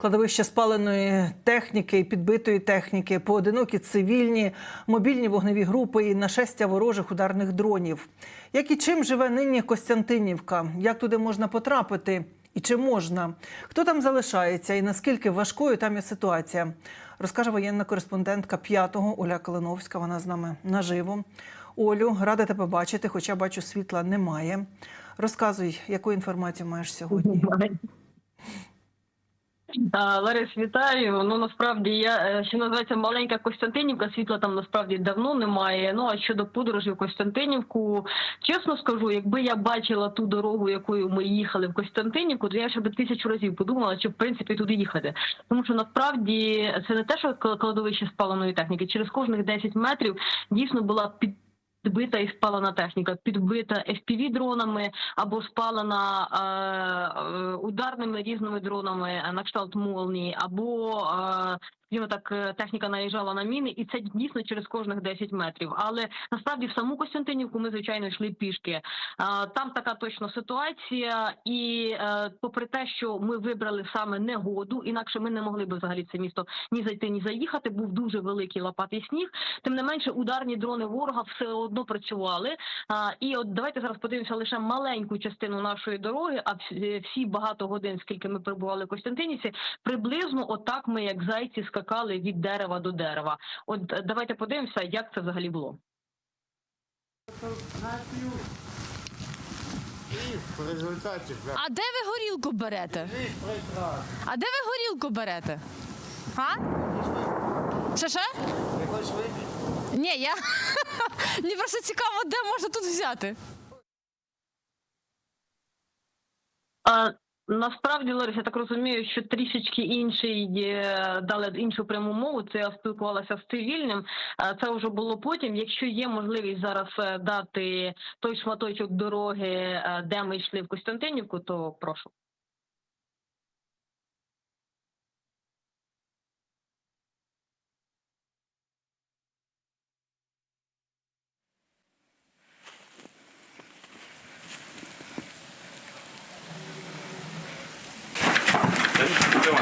Кладовище спаленої техніки і підбитої техніки, поодинокі цивільні, мобільні вогневі групи і нашестя ворожих ударних дронів. Як і чим живе нині Костянтинівка? Як туди можна потрапити? І чи можна? Хто там залишається і наскільки важкою там є ситуація? Розкаже воєнна кореспондентка п'ятого Оля Калиновська. Вона з нами наживо. Олю, рада тебе бачити, хоча бачу, світла немає. Розказуй, яку інформацію маєш сьогодні? Ларис, вітаю. Ну насправді я е, що називається маленька Костянтинівка. Світла там насправді давно немає. Ну а щодо подорожі в Костянтинівку, чесно скажу, якби я бачила ту дорогу, якою ми їхали в Костянтинівку, то я ще би тисячу разів подумала, що в принципі туди їхати. Тому що насправді це не те, що кладовище спаленої техніки. Через кожних 10 метрів дійсно була під. Підбита і спалена техніка, підбита fpv дронами або спалена е, е, ударними різними дронами на кшталт молнії, або е, скажімо так, е, техніка наїжджала на міни, і це дійсно через кожних 10 метрів. Але насправді в саму Костянтинівку ми звичайно йшли пішки. Е, там така точно ситуація, і попри те, що ми вибрали саме негоду, інакше ми не могли би взагалі це місто ні зайти, ні заїхати. Був дуже великий лопатий сніг. Тим не менше, ударні дрони ворога все одно працювали. А, і от давайте зараз подивимося лише маленьку частину нашої дороги. А всі, всі багато годин, скільки ми перебували в Костянтинівці, приблизно отак ми, як зайці, скакали від дерева до дерева. От е, давайте подивимося, як це взагалі було. А де ви горілку берете? А де ви горілку берете? А? Що випити? Ні, я. Мені просто цікаво, де можна тут взяти. А, насправді, Ларис, я так розумію, що трішечки інший дали іншу пряму мову. Це я спілкувалася з цивільним. Це вже було потім. Якщо є можливість зараз е, дати той шматочок дороги, е, де ми йшли в Костянтинівку, то прошу.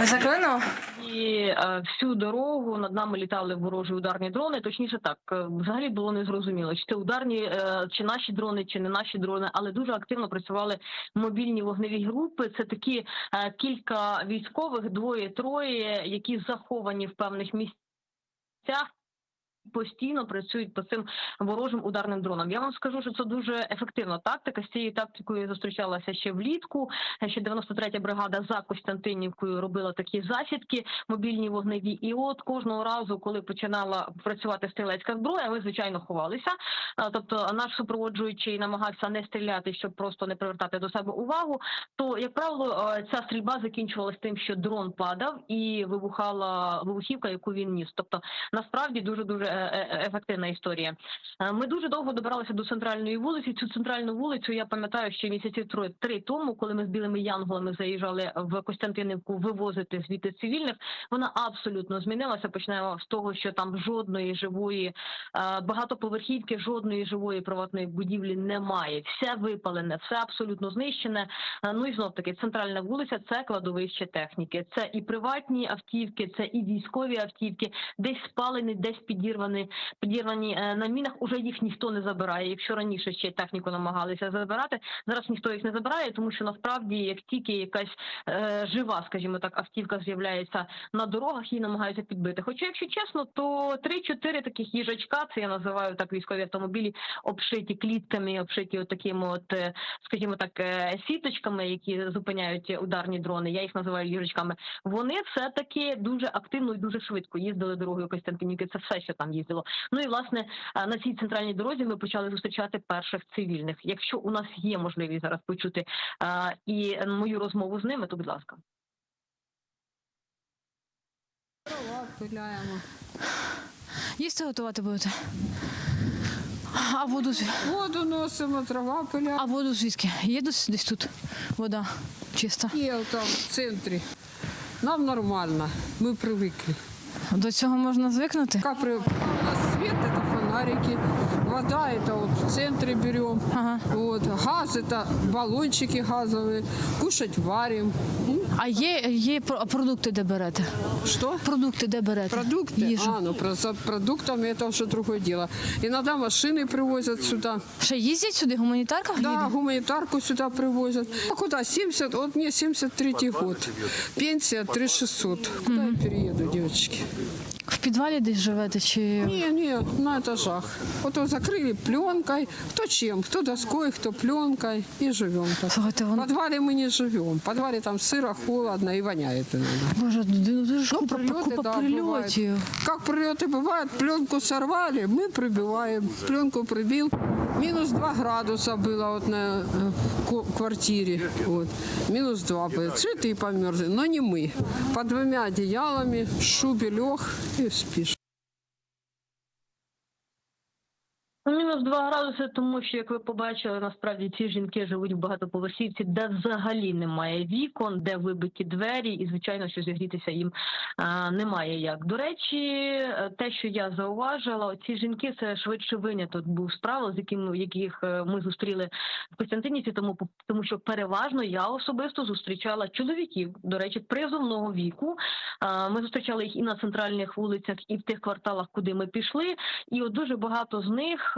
Заклинув? І е, всю дорогу над нами літали ворожі ударні дрони. Точніше, так е, взагалі було незрозуміло, чи це ударні, е, чи наші дрони, чи не наші дрони, але дуже активно працювали мобільні вогневі групи. Це такі е, кілька військових, двоє-троє, які заховані в певних місцях. Постійно працюють по цим ворожим ударним дронам. Я вам скажу, що це дуже ефективна тактика. З цією тактикою зустрічалася ще влітку. Ще 93-я бригада за Костянтинівкою робила такі засідки мобільні вогневі. І от кожного разу, коли починала працювати стрілецька зброя, ми звичайно ховалися. Тобто, наш супроводжуючий намагався не стріляти, щоб просто не привертати до себе увагу. То, як правило, е, ця стрільба закінчувалася тим, що дрон падав і вибухала вибухівка, яку він ніс. Тобто, насправді дуже дуже ефективна історія. Е, Ми дуже довго добиралися до центральної вулиці. Цю центральну вулицю я пам'ятаю ще місяців троє три тому, коли ми з білими янголами заїжджали в Костянтинівку вивозити звідти цивільних. Вона абсолютно змінилася. Почнемо з того, що там жодної живої е, багатоповерхівки, жодної живої приватної будівлі немає. Все випалене, все абсолютно знищене. Е, Ну і знов таки центральна вулиця це кладовище техніки. Це і приватні автівки, це і військові автівки, десь спалені, десь підірвані, підірвані е, на мінах. Уже їх ніхто не забирає. Якщо раніше ще техніку намагалися забирати, зараз ніхто їх не забирає, тому що насправді як тільки якась е, жива, скажімо так, автівка з'являється на дорогах, її намагаються підбити. Хоча, якщо чесно, то 3-4 таких їжачка, це я називаю так військові автомобілі, обшиті клітками, обшиті такими, от, е, скажімо так, е, сіточками, які зупиняють ударні дрони. Я їх називаю їжачками. Вони все таки дуже активно і дуже швидко їздили дорогою Костянтинівки. Це все, що там їздило. Ну і власне е, на цій центральній дорозі ми почали зустрічати перших цивільних. Якщо у нас є можливість зараз почути е, і мою розмову з ними, то будь ласка. Пиляємо. Їсти готувати будете? А воду звідки? Воду носимо, трава пиляємо. А воду звідки? Є десь, десь тут вода чиста. Є там в центрі. Нам нормально, ми привикли. До цього можна звикнути? Капри. У нас свет это фонарики, вода это вот в центре берем, Ага. вот, газ это баллончики газовые, кушать варим. Ну, А є, є про- продукти, де берете? Что? Продукти, де берете? Продукты? Їжу. А, ну про, за продуктами это уже другое дело. Иногда машины привозят сюда. Ще їздять сюди, гуманітарка Да, їде? гуманитарку сюда привозят. А куда? 70, вот мне 73 год. Пенсия 3600. Куда я перееду, девочки? В підвалі десь живете чи Не, не, на этажах. Вот вот закрыли пленкой. Кто чем? Кто доской, кто пленкой. И живем так. слухайте, В воно подвале мы не живем. В подвале там сыро, холодно и воняет иногда. боже, ну, дуже ж купа, прильоти, купа да, прильотів. бывает. Как прилеты бывают, пленку сорвали, мы прибиваем. Пленку прибил. Минус 2 градуса было вот на э, ко- квартире. Вот. Минус 2 было. Цветы померзли, но не мы. Под двумя одеялами, в шубе лег и спишь. Ну, Мінус 2 градуси, тому що, як ви побачили, насправді ці жінки живуть в багатоповерхівці, де взагалі немає вікон, де вибиті двері, і звичайно, що зігрітися їм а, немає як. До речі, те, що я зауважила, ці жінки це швидше виняток був справа, з яким яких е, ми зустріли в Костянтинівці, тому тому що переважно я особисто зустрічала чоловіків, до речі, призовного віку. А, Ми зустрічали їх і на центральних вулицях, і в тих кварталах, куди ми пішли. І от дуже багато з них,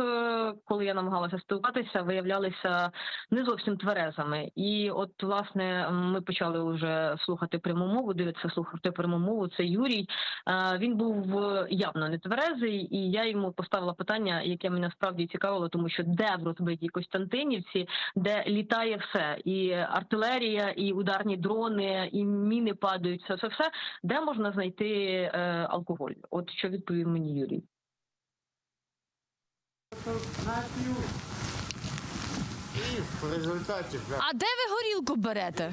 коли я намагалася спілкуватися, виявлялися не зовсім тверезами. І от власне ми почали вже слухати пряму мову, дивитися слухати пряму мову. Це Юрій. Е, Він був е, явно не тверезий, і я йому поставила питання, яке мене справді цікавило, тому що де в розбитій Костянтинівці, де літає все, і артилерія, і ударні дрони, і міни падають, це все все, де можна знайти е, алкоголь? От що відповів мені Юрій. І в результаті А де ви горілку берете?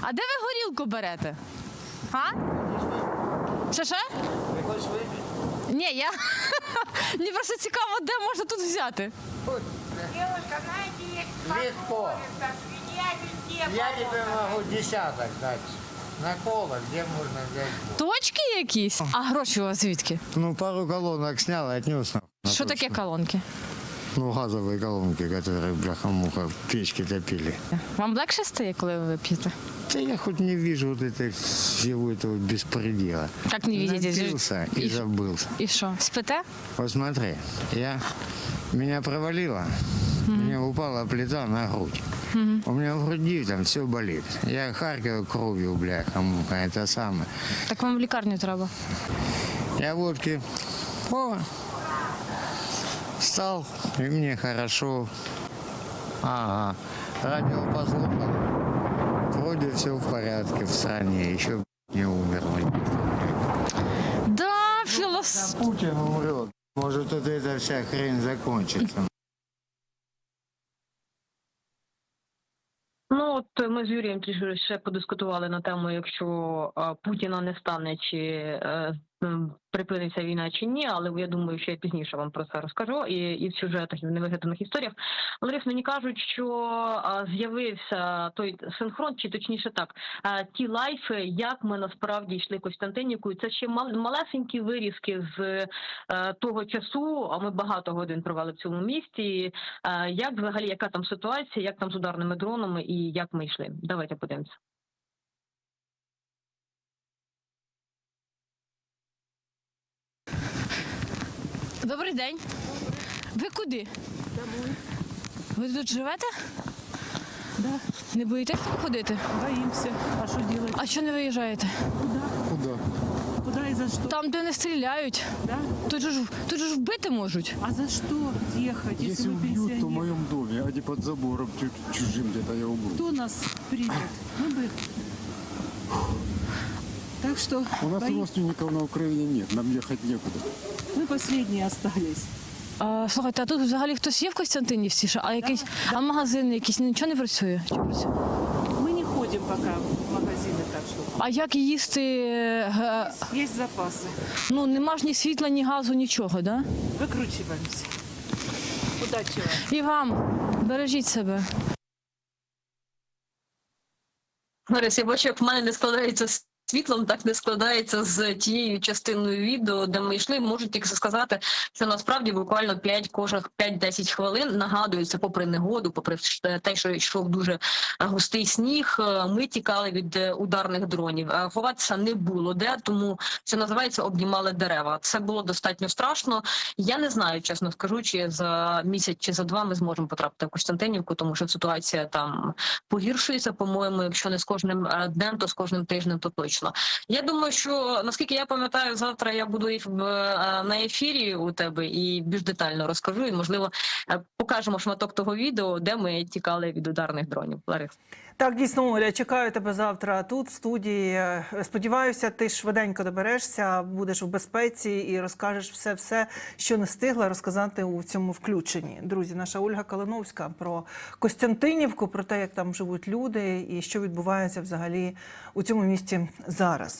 А де ви горілку берете? А? Що ще? Не хочеш випити? Ні, я. Мені просто цікаво, де можна тут взяти. Девушка, знаете, есть Легко. Я тебе можу десяток дати. На коло, де можна взяти? Точки якісь? А гроші у вас звідки? Ну, пару колонок снял и отнес. на- на Що точку. таке колонки? Ну, газовые колонки, которые, бляха-муха, печки топили. Вам легше стає, коли ви п'єте? Да я хоть не вижу вот этой, всего этого беспредела. Як не видите? Напился и І, забылся. і що? Спите? Вот смотри, я, меня провалило, мне упала плита на грудь. У меня в груди там все болит. Я харкаю кровью, бляха-муха, это самое. Так вам в лікарню треба. Я водки. О, встал, и мне хорошо. Ага. Радио послушал. Вроде все в порядке в стране. Еще не умер. Да, філос... Путин умрет. Может, вот эта вся хрень закончится. Ну от ми з Юрієм трішки ще подискутували на тему, якщо Путіна не стане, чи е, припиниться війна чи ні. Але я думаю, що я пізніше вам про це розкажу і, і в сюжетах, і в невигаданих історіях. Але мені кажуть, що з'явився той синхрон, чи точніше так, ті лайфи, як ми насправді йшли Костянтинівкою. Це ще мал- малесенькі вирізки з е, того часу. А ми багато годин провели в цьому місті. Як взагалі, яка там ситуація, як там з ударними дронами і як ми йшли? Давайте подивимося. Добрий день. Ви куди? Домой. Ви тут живете? Да, Не боїтесь там ходити? боимся. А что делать? А що не виїжджаєте? Куда и за что? Там, де не стріляють. Да? Тут же ж, тут же ж вбити можуть. А за что ехать, если, Если вы убьют, то в пенсионер? моем доме, а не под забором чу- чужим где-то я умру. Кто нас примет? Мы бы... Так что У нас бои- родственников на Украине нет, нам ехать некуда. мы последние остались. А, слухайте, а тут взагалі хтось є в Костянтинівці? ще? А якийсь, а магазини якісь нічого не працює? Чи працює? Мы не ходим пока в магазины, так что А як їсти? е, есть запасы. Ну нема ж ні світла, ні газу, нічого, да? Выкручиваемся. Удачи вам. І вам бережіть себе. Борис, я бачу, як в мене не складається світлом так не складається з тією частиною відео, де ми йшли. Можу тільки сказати, що насправді буквально 5 кожних 5-10 хвилин нагадується, попри негоду, попри те, що йшов дуже густий сніг. е, Ми тікали від е, ударних дронів. Е, Ховатися не було де, тому що називається обнімали дерева. Це було достатньо страшно. Я не знаю, чесно скажу, чи за місяць чи за два ми зможемо потрапити в Костянтинівку, тому що ситуація там погіршується. По-моєму, якщо не з кожним е, днем, то з кожним тижнем, то точно. Я думаю, що наскільки я пам'ятаю, завтра я буду е, на ефірі у тебе і більш детально розкажу. І можливо е, покажемо шматок того відео, де ми тікали від ударних дронів. Ларис. Так, дійсно, Оля, чекаю тебе завтра тут, в студії. Е, Сподіваюся, ти швиденько доберешся, будеш в безпеці і розкажеш все-все, що не встигла розказати у цьому включенні. Друзі, наша Ольга Калиновська про Костянтинівку, про те, як там живуть люди і що відбувається взагалі у цьому місті зараз.